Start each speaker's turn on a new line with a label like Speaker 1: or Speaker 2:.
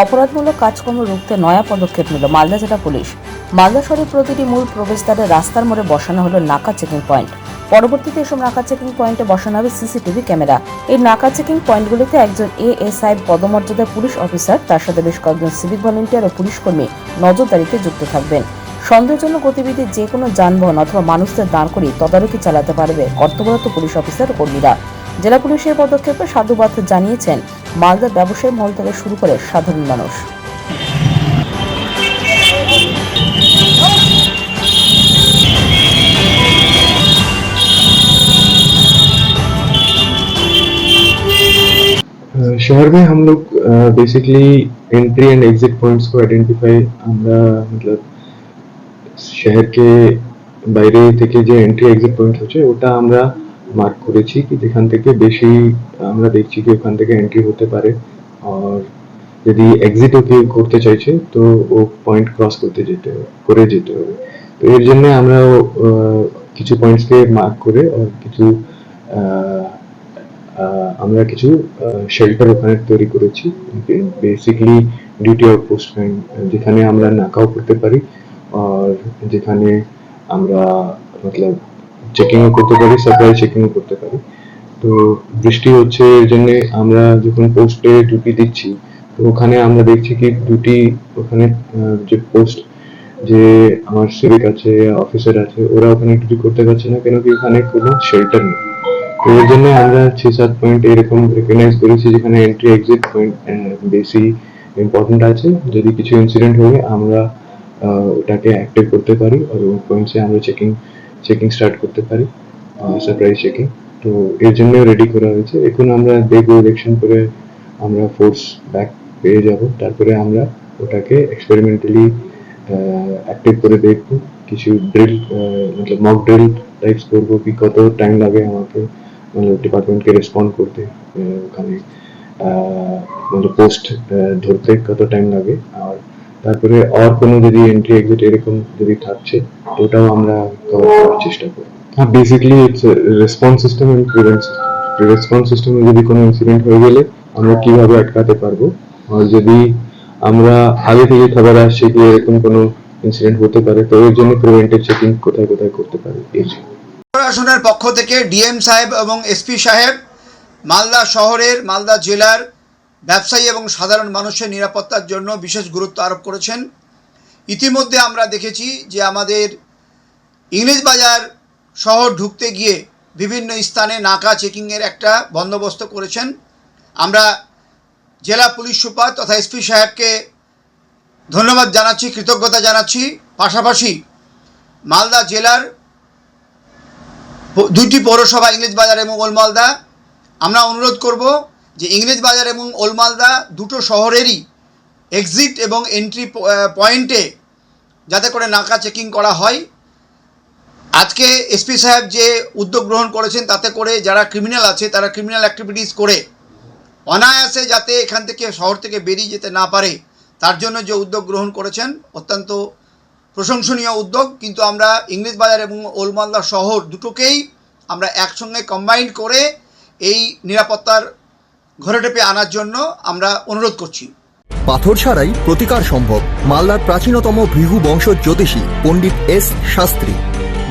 Speaker 1: অপরাধমূলক কাজকর্ম রুখতে নয়া পদক্ষেপ নিল মালদা জেলা পুলিশ। মালদা শহরের প্রতিটি মূল প্রবেশদ্বারে রাস্তার মোড়ে বসানো হলো নাকা চেকিং পয়েন্ট। পরবর্তীতে এসব নাকা চেকিং পয়েন্টে বসানো হবে সিসিটিভি ক্যামেরা। এই নাকা চেকিং পয়েন্টগুলিতে একজন এএসআই পদমর্যাদার পুলিশ অফিসার, তার সাথে বেশ কয়েকজন সিভিক ভলেন্টিয়ার ও পুলিশ কর্মী নজরদারিতে যুক্ত থাকবেন। সন্দেহজনক গতিবিধি যে কোনো যানবাহন অথবা মানুষদের দাঁড় করিয়ে তদারকি চালাতে পারবে কর্তব্যরত পুলিশ অফিসার কর্মীরা। জেলা পুলিশের পদক্ষেপে সাধুবাদ জানিয়েছেন মালদার ব্যবসায়ী মহল থেকে শুরু করে সাধারণ মানুষ
Speaker 2: अ, शहर में हम लोग basically entry and exit points को आइडेंटिफाई আমরা मतलब শহরকে বাইরে থেকে যে এন্ট্রি এক্সিট পয়েন্ট হচ্ছে ওটা আমরা মার্ক করেছি কি যেখান থেকে বেশি, আমরা দেখছি কি ওখান থেকে এন্ট্রি হতে পারে। আর যদি এক্সিটও কেউ করতে চাইছে, তো ও পয়েন্ট ক্রস করতে যেতে করে যেতে হবে। তো এর জন্য আমরা কিছু পয়েন্টসকে মার্ক করে আর কিছু আমরা কিছু শেল্টার ওখানে তৈরি করেছি। বেসিকলি ডিউটি অফ পোস্টম্যান যেখানে আমরা নাকাও করতে পারি। আর যেখানে আমরা, মতলব চেকিংও করতে পারি সাপ্লাই চেকিংও করতে পারি। তো বৃষ্টি হচ্ছে এর জন্য আমরা যখন পোস্টে ডিউটি দিচ্ছি, তো ওখানে আমরা দেখছি কি ডিউটি ওখানে যে পোস্ট যে আমার সিভিক আছে অফিসার আছে, ওরা ওখানে ডিউটি করতে পারছে না, কেন কি ওখানে কোনো শেল্টার নেই। তো এর জন্য আমরা ছ সাত পয়েন্ট এরকম রেকগনাইজ করেছি যেখানে এন্ট্রি এক্সিট পয়েন্ট বেশি ইম্পর্টেন্ট আছে। যদি কিছু ইনসিডেন্ট হলে আমরা ওটাকে অ্যাক্টিভ করতে পারি, আর ওই পয়েন্টসে আমরা চেকিং চেকিং স্টার্ট করতে পারি সারপ্রাইজ চেকিং তো এর জন্য রেডি করা হয়েছে। এখন আমরা দেখব ইলেকশন করে আমরা ফোর্স ব্যাক পেয়ে যাব। তারপরে আমরা ওটাকে এক্সপেরিমেন্টালি অ্যাক্টিভ করে দেখব। কিছু ড্রিল মতলব মক ড্রিল টাইপস করব কি কত টাইম লাগে আমাকে মানে ডিপার্টমেন্টকে রেসপন্ড করতে ওখানে মানে পোস্ট ধরতে কত টাইম লাগে। আর তারপরে আর কোনো যদি এন্ট্রি এক্সিট এরকম যদি থাকছে ওটাও আমরা কভার করার চেষ্টা করি হ্যাঁ basically it's response system and prevent system response সিস্টেমে যদি কোনো ইনসিডেন্ট হয়ে গেলে আমরা কীভাবে আটকাতে পারব? আর যদি আমরা আগে থেকে খবর আসছে কি এরকম কোনো ইনসিডেন্ট হতে পারে তো এর জন্য প্রিভেন্টিভ চেকিং কোথায় কোথায় করতে পারি এই
Speaker 3: প্রশাসনের পক্ষ থেকে ডিএম সাহেব এবং এসপি সাহেব মালদা শহরের মালদা জেলার ব্যবসায়ী এবং সাধারণ মানুষের নিরাপত্তার জন্য বিশেষ গুরুত্ব আরোপ করেছেন। ইতিমধ্যে আমরা দেখেছি যে আমাদের ইংলিশ বাজার শহর ঢুকতে গিয়ে বিভিন্ন স্থানে নাকা চেকিংয়ের একটা বন্দোবস্ত করেছেন। আমরা জেলা পুলিশ সুপার তথা এসপি সাহেবকে ধন্যবাদ জানাচ্ছি, কৃতজ্ঞতা জানাচ্ছি। পাশাপাশি মালদা জেলার দুটি পৌরসভা, ইংরেজ বাজার এবং ওলমালদা আমরা অনুরোধ করব যে ইংরেজ বাজার এবং ওলমালদা দুটো শহরেরই এক্সিট এবং এন্ট্রি পয়েন্টে যাতে করে নাকা চেকিং করা হয়। আজকে এসপি সাহেব যে উদ্যোগ গ্রহণ করেছেন তাতে করে যারা ক্রিমিনাল আছে, তারা ক্রিমিনাল অ্যাক্টিভিটিস করে অনায়াসে যাতে এখান থেকে শহর থেকে বেরিয়ে যেতে না পারে, তার জন্য যে উদ্যোগ গ্রহণ করেছেন অত্যন্ত প্রশংসনীয় উদ্যোগ। কিন্তু আমরা ইংলিশ বাজার এবং ওলমালদা শহর দুটোকেই আমরা একসঙ্গে কম্বাইন করে এই নিরাপত্তার ঘরে টেপে আনার জন্য আমরা অনুরোধ করছি।
Speaker 4: পাথর ছাড়াই প্রতিকার সম্ভব। মালদার প্রাচীনতম ভৃহু বংশ জ্যোতিষী পণ্ডিত এস শাস্ত্রী।